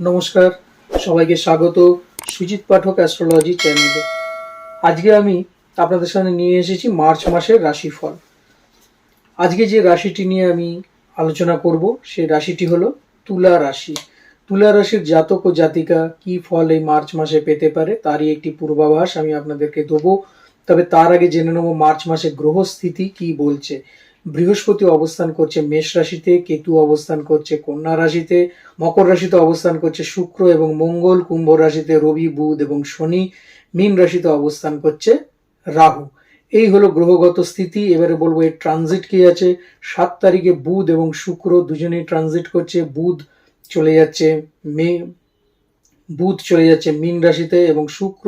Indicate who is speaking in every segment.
Speaker 1: নমস্কার, সবাইকে স্বাগত সুজিত পাঠক অ্যাস্ট্রোলজি চ্যানেলে। আজকে আমি আপনাদের সামনে নিয়ে এসেছি মার্চ মাসের রাশিফল। আজকে যে রাশিটি নিয়ে আমি আলোচনা করব সেই রাশিটি হলো তুলা রাশি। তুলা রাশির জাতক ও জাতিকা কি ফল এই মার্চ মাসে পেতে পারে, তারই একটি পূর্বাভাস আমি আপনাদেরকে দেবো। তবে তার আগে জেনে নেব মার্চ মাসে গ্রহ স্থিতি কি বলছে। বৃহস্পতি অবস্থান করছে মেষ রাশিতে, কেতু অবস্থান করছে কন্যা রাশিতে, মকর রাশিতে অবস্থান করছে শুক্র এবং মঙ্গল, কুম্ভ রাশিতে রবি, বুধ এবং শনি, মীন রাশিতে অবস্থান করছে রাহু। এই হলো গ্রহগত স্থিতি। এবারে বলব এর ট্রানজিট কি আছে? সাত তারিখে বুধ এবং শুক্র দুজনেই ট্রানজিট করছে। বুধ চলে যাচ্ছে মে, বুধ চলে যাচ্ছে মীন রাশিতে এবং শুক্র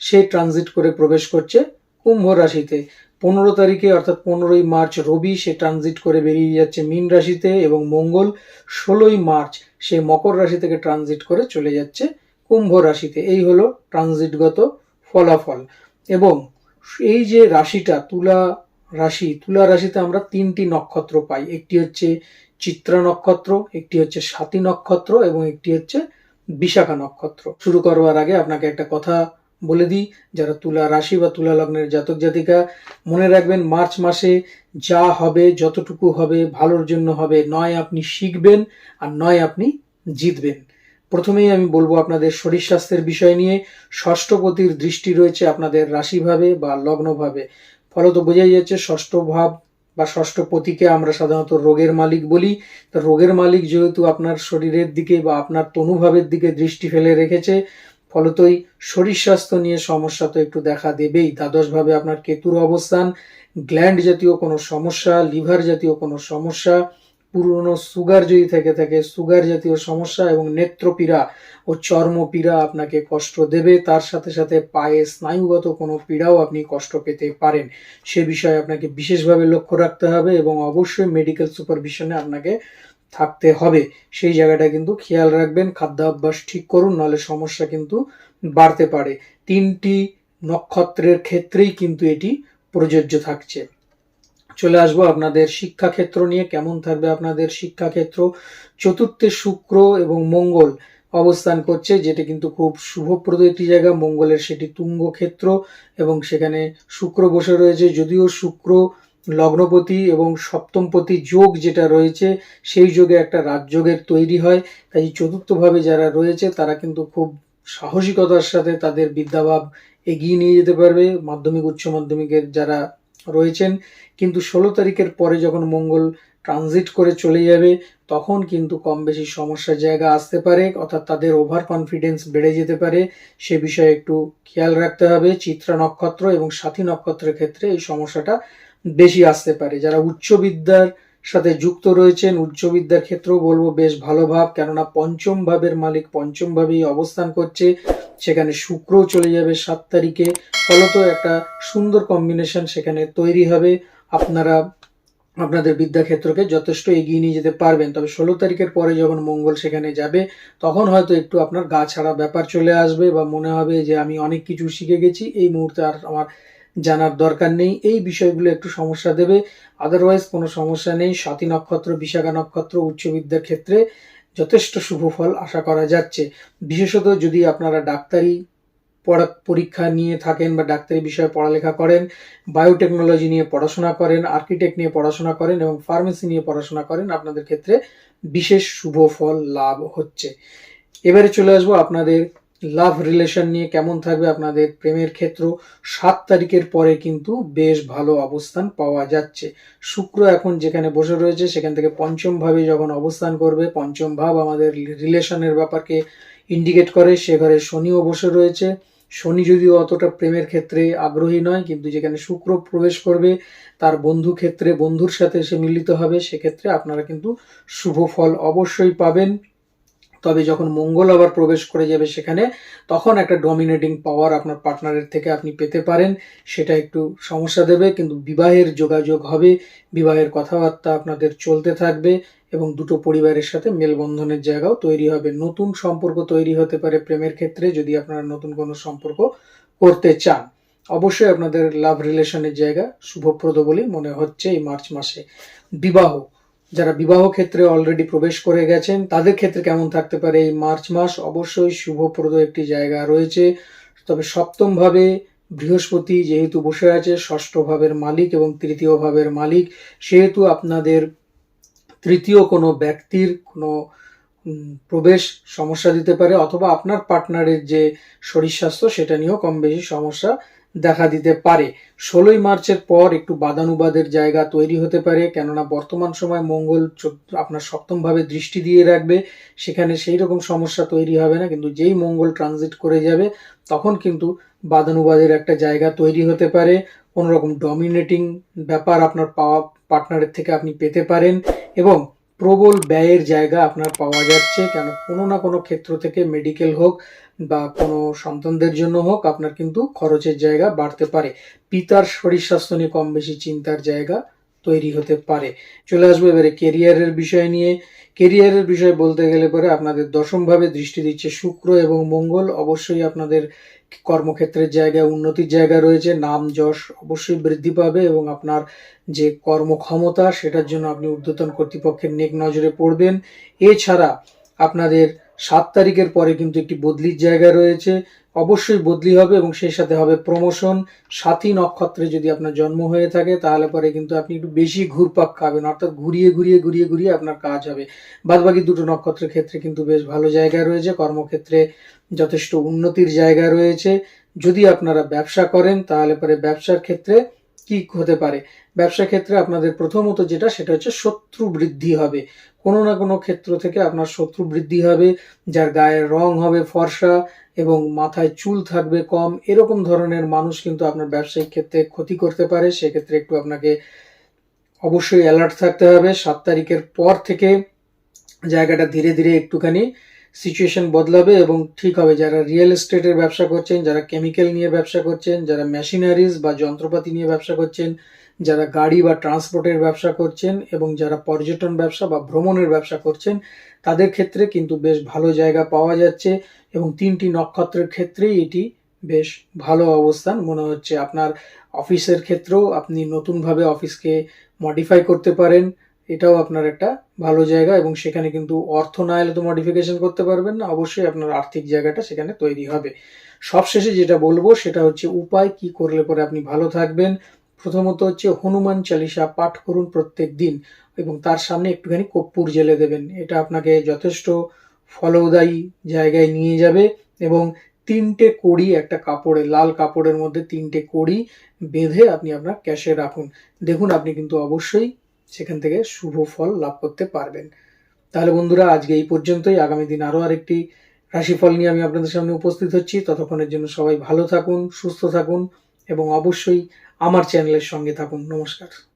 Speaker 1: সে ট্রানজিট করে প্রবেশ করছে কুম্ভ রাশিতে। পনেরো তারিখে, অর্থাৎ পনেরোই মার্চ রবি, সে ট্রানজিট করে বেরিয়ে যাচ্ছে মীন রাশিতে এবং মঙ্গল ষোলোই মার্চ সে মকর রাশি থেকে ট্রানজিট করে চলে যাচ্ছে কুম্ভ রাশিতে। এই হলো ট্রানজিটগত ফলাফল। এবং এই যে রাশিটা, তুলা রাশি, তুলা রাশিতে আমরা তিনটি নক্ষত্র পাই। একটি হচ্ছে চিত্রা নক্ষত্র, একটি হচ্ছে স্বাতী নক্ষত্র এবং একটি হচ্ছে বিশাখা নক্ষত্র। শুরু করবার আগে আপনাকে একটা কথা বলে দিই, যারা তুলা রাশি বা তুলা লগ্নের জাতক জাতিকা, মনে রাখবেন মার্চ মাসে যা হবে, যতটুকু হবে, ভালোর জন্য হবে, নয় আপনি শিখবেন আর নয় আপনি জিতবেন। প্রথমেই আমি বলব আপনাদের শরীর স্বাস্থ্যের বিষয় নিয়ে। ষষ্ঠপতির দৃষ্টি রয়েছে আপনাদের রাশিভাবে বা লগ্নভাবে। ফলত বোঝাই যাচ্ছে ষষ্ঠ ভাব বা ষষ্ঠ পতিকে আমরা সাধারণত রোগের মালিক বলি। তো রোগের মালিক যেহেতু আপনার শরীরের দিকে বা আপনার তনুভাবের দিকে দৃষ্টি ফেলে রেখেছে ফলতই শরীর স্বাস্থ্য নিয়ে সমস্যা তো একটু দেখা দেবেই। দ্বাদশভাবে আপনার কেতুর অবস্থান গ্ল্যান্ড জাতীয় কোনো সমস্যা লিভার জাতীয় কোনো সমস্যা, পুরনো সুগার যদি থেকে থাকে সুগার জাতীয় সমস্যা এবং নেত্রপীড়া ও চর্মপীড়া আপনাকে কষ্ট দেবে। তার সাথে সাথে পায়ে স্নায়ুগত কোনো পীড়াও আপনি কষ্ট পেতে পারেন। সে বিষয়ে আপনাকে বিশেষভাবে লক্ষ্য রাখতে হবে এবং অবশ্যই মেডিকেল সুপারভিশনে আপনাকে থাকতে হবে। সেই জায়গাটা কিন্তু খেয়াল রাখবেন, খাদ্যাভ্যাস ঠিক করুন, নাহলে সমস্যা কিন্তু বাড়তে পারে। তিনটি নক্ষত্রের ক্ষেত্রেই কিন্তু এটি প্রযোজ্য থাকছে। চলে আসব আপনাদের শিক্ষাক্ষেত্র নিয়ে, কেমন থাকবে আপনাদের শিক্ষাক্ষেত্র? চতুর্থে শুক্র এবং মঙ্গল অবস্থান করছে, যেটা কিন্তু খুব শুভপ্রদ একটি জায়গা। মঙ্গলের সেটি তুঙ্গ ক্ষেত্র এবং সেখানে শুক্র বসে রয়েছে। যদিও শুক্র লগ্নপতি এবং সপ্তমপতি যোগ যেটা রয়েছে, সেই যোগে একটা রাজযোগের তৈরি হয়। তাই চতুর্থভাবে যারা রয়েছে, তারা কিন্তু খুব সাহসিকতার সাথে তাদের বিদ্যাভাব এগিয়ে নিয়ে যেতে পারবে, মাধ্যমিক, উচ্চ মাধ্যমিকের যারা রয়েছেন। কিন্তু ষোলো তারিখের পরে যখন মঙ্গল ট্রানজিট করে চলে যাবে, তখন কিন্তু কম বেশি সমস্যার জায়গা আসতে পারে, অর্থাৎ তাদের ওভার কনফিডেন্স বেড়ে যেতে পারে। সে বিষয়ে একটু খেয়াল রাখতে হবে। চিত্রা নক্ষত্র এবং সাথী নক্ষত্রের ক্ষেত্রে এই সমস্যাটা বেশি আসতে পারে। যারা উচ্চ বিদ্যার সাথে যুক্ত রয়েছেন, উচ্চ বিদ্যার ক্ষেত্রেও বলব বেশ ভালো ভাব। কেননা পঞ্চম ভাবের মালিক পঞ্চম ভাবেই অবস্থান করছে। সেখানে শুক্র চলে যাবে সাত তারিখে। ফলত একটা সুন্দর কম্বিনেশন সেখানে তৈরি হবে। আপনারা, আপনাদের বিদ্যাক্ষেত্রকে যথেষ্ট এগিয়ে নিয়ে যেতে পারবেন। তবে ষোলো তারিখের পরে যখন মঙ্গল সেখানে যাবে, তখন হয়তো একটু আপনার গা ছাড়া ব্যাপার চলে আসবে বা মনে হবে যে আমি অনেক কিছু শিখে গেছি। এই মুহূর্তে আর আমার জানার দরকার নেই। এই বিষয়গুলো একটু সমস্যা দেবে। আদারওয়াইজ কোনো সমস্যা নেই। সাতী নক্ষত্র, বিশাখা নক্ষত্র উচ্চবিদ্যার ক্ষেত্রে যথেষ্ট শুভ ফল আশা করা যাচ্ছে। বিশেষত যদি আপনারা ডাক্তারি পড়া, পরীক্ষা নিয়ে থাকেন বা ডাক্তারি বিষয়ে পড়ালেখা করেন বায়োটেকনোলজি নিয়ে পড়াশোনা করেন আর্কিটেক্ট নিয়ে পড়াশোনা করেন এবং ফার্মেসি নিয়ে পড়াশোনা করেন, আপনাদের ক্ষেত্রে বিশেষ শুভ ফল লাভ হচ্ছে। এবারে চলে আসব আপনাদের লাভ রিলেশন নিয়ে কেমন থাকবে আপনাদের প্রেমের ক্ষেত্র? সাত তারিখের পরে কিন্তু বেশ ভালো অবস্থান পাওয়া যাচ্ছে। শুক্র এখন যেখানে বসে রয়েছে, সেখান থেকে পঞ্চম ভাবে যখন অবস্থান করবে, পঞ্চম ভাব আমাদের রিলেশনের ব্যাপারকে ইন্ডিকেট করে। সে ঘরে শনিও বসে রয়েছে। শনি যদিও অতটা প্রেমের ক্ষেত্রে আগ্রহী নয়, কিন্তু যেখানে শুক্র প্রবেশ করবে, তার বন্ধু ক্ষেত্রে বন্ধুর সাথে সে মিলিত হবে, সেক্ষেত্রে আপনারা কিন্তু শুভ ফল অবশ্যই পাবেন। তবে যখন মঙ্গল আবার প্রবেশ করে যাবে সেখানে, তখন একটা ডমিনেটিং পাওয়ার আপনার পার্টনারের থেকে আপনি পেতে পারেন। সেটা একটু সমস্যা দেবে, কিন্তু বিবাহের যোগাযোগ হবে, বিবাহের কথাবার্তা আপনাদের চলতে থাকবে এবং দুটো পরিবারের সাথে মেলবন্ধনের জায়গাও তৈরি হবে। নতুন সম্পর্ক তৈরি হতে পারে প্রেমের ক্ষেত্রে যদি আপনারা নতুন কোনো সম্পর্ক করতে চান। অবশ্যই আপনাদের লাভ রিলেশনের জায়গা শুভপ্রদ বলে মনে হচ্ছে এই মার্চ মাসে। বিবাহ যারা বিবাহ ক্ষেত্রে অলরেডি প্রবেশ করে গেছেন, তাদের ক্ষেত্রে কেমন থাকতে পারে? এই মার্চ মাস অবশ্যই শুভপ্রদ একটি জায়গা রয়েছে। তবে সপ্তম ভাবে বৃহস্পতি যেহেতু বসে আছে, ষষ্ঠ ভাবের মালিক এবং তৃতীয় ভাবের মালিক, সেহেতু আপনাদের তৃতীয় কোনো ব্যক্তির কোনো প্রবেশ সমস্যা দিতে পারে, অথবা আপনার পার্টনারের যে শরীর স্বাস্থ্য সেটা নিয়েও কম বেশি সমস্যা দেখা দিতে পারে। ষোলোই মার্চের পর একটু বাদানুবাদের জায়গা তৈরি হতে পারে, কেননা বর্তমান সময় মঙ্গল আপনার সপ্তমভাবে দৃষ্টি দিয়ে রাখবে, সেখানে সেই রকম সমস্যা তৈরি হবে না, কিন্তু যেই মঙ্গল ট্রানজিট করে যাবে, তখন কিন্তু বাদানুবাদের একটা জায়গা তৈরি হতে পারে। কোনোরকম ডমিনেটিং ব্যাপার আপনার পাওয়া পার্টনারের থেকে আপনি পেতে পারেন এবং প্রবল ব্যয়ের জায়গা আপনার পাওয়া যাচ্ছে। কেন? কোনো না কোনো ক্ষেত্র থেকে মেডিকেল হোক বা কোনো সন্তানদের জন্য হোক আপনার কিন্তু খরচের জায়গা বাড়তে পারে। পিতার শরীর স্বাস্থ্য নিয়ে কম বেশি চিন্তার জায়গা তৈরি হতে পারে। চলে আসব এবারে কেরিয়ারের বিষয় নিয়ে। কেরিয়ারের বিষয় বলতে গেলে পরে আপনাদের দশমভাবে দৃষ্টি দিচ্ছে শুক্র এবং মঙ্গল। অবশ্যই আপনাদের কর্মক্ষেত্রের জায়গায়, উন্নতির জায়গা রয়েছে, নাম যশ অবশ্যই বৃদ্ধি পাবে এবং আপনার যে কর্মক্ষমতা সেটার জন্য আপনি ঊর্ধ্বতন কর্তৃপক্ষের নেক নজরে পড়বেন। এছাড়া আপনাদের সাত তারিখের পরে কিন্তু একটি বদলির জায়গা রয়েছে। অবশ্যই বদলি হবে এবং সেই সাথে হবে প্রমোশন সাথী নক্ষত্রে যদি আপনার জন্ম হয়ে থাকে, তাহলে পরে কিন্তু আপনি একটু বেশি ঘুরপাক খাবেন। অর্থাৎ ঘুরিয়ে ঘুরিয়ে ঘুরিয়ে ঘুরিয়ে আপনার কাজ হবে। বাদবাকি দুটো নক্ষত্রের ক্ষেত্রে কিন্তু বেশ ভালো জায়গা রয়েছে। কর্মক্ষেত্রে যথেষ্ট উন্নতির জায়গা রয়েছে। যদি আপনারা ব্যবসা করেন, তাহলে পরে ব্যবসার ক্ষেত্রে কি হতে পারে। ব্যবসা ক্ষেত্রে আপনাদের প্রথমত যেটা, সেটা হচ্ছে শত্রু বৃদ্ধি হবে। কোনো না কোনো ক্ষেত্র থেকে আপনার শত্রু বৃদ্ধি হবে, যার গায়ের রং হবে ফর্সা এবং মাথায় চুল থাকবে কম। এরকম ধরনের মানুষ কিন্তু আপনার ব্যবসায়িক ক্ষেত্রে ক্ষতি করতে পারে। সেক্ষেত্রে একটু আপনাকে অবশ্যই অ্যালার্ট থাকতে হবে। সাত তারিখের পর থেকে জায়গাটা ধীরে ধীরে একটুখানি সিচুয়েশন বদলাবে এবং ঠিক হবে। যারা রিয়েল এস্টেটের ব্যবসা করছেন, যারা কেমিক্যাল নিয়ে ব্যবসা করছেন, যারা মেশিনারিজ বা যন্ত্রপাতি নিয়ে ব্যবসা করছেন, যারা গাড়ি বা ট্রান্সপোর্টের ব্যবসা করছেন এবং যারা পর্যটন ব্যবসা বা ভ্রমণের ব্যবসা করছেন, তাদের ক্ষেত্রে কিন্তু বেশ ভালো জায়গা পাওয়া যাচ্ছে এবং তিনটি নক্ষত্রের ক্ষেত্রেই এটি বেশ ভালো অবস্থান। মনে হচ্ছে আপনার অফিসের ক্ষেত্রেও আপনি নতুনভাবে অফিসকে মডিফাই করতে পারেন। এটাও আপনার একটা ভালো জায়গা এবং সেখানে কিন্তু অর্থ না এলে তো মডিফিকেশন করতে পারবেন না। অবশ্যই আপনার আর্থিক জায়গাটা সেখানে তৈরি হবে। সবশেষে যেটা বলব সেটা হচ্ছে উপায় কি করলে পরে আপনি ভালো থাকবেন। প্রথমত হচ্ছে হনুমান চালিসা পাঠ করুন প্রত্যেক দিন এবং তার সামনে একটুখানি কর্পূর জেলে দেবেন। এটা আপনাকে যথেষ্ট ফলদায়ী জায়গায় নিয়ে যাবে এবং তিনটে কড়ি, একটা কাপড়ে, লাল কাপড়ের মধ্যে তিনটে কড়ি বেঁধে আপনি আপনার ক্যাশে রাখুন। দেখুন, আপনি কিন্তু অবশ্যই সেখান থেকে শুভ ফল লাভ করতে পারবেন। তাহলে বন্ধুরা, আজকে এই পর্যন্তই। আগামী দিন আরও আরেকটি রাশিফল নিয়ে আমি আপনাদের সামনে উপস্থিত হচ্ছি। ততক্ষণের জন্য সবাই ভালো থাকুন, সুস্থ থাকুন এবং অবশ্যই আমার চ্যানেলের সঙ্গে থাকুন। নমস্কার।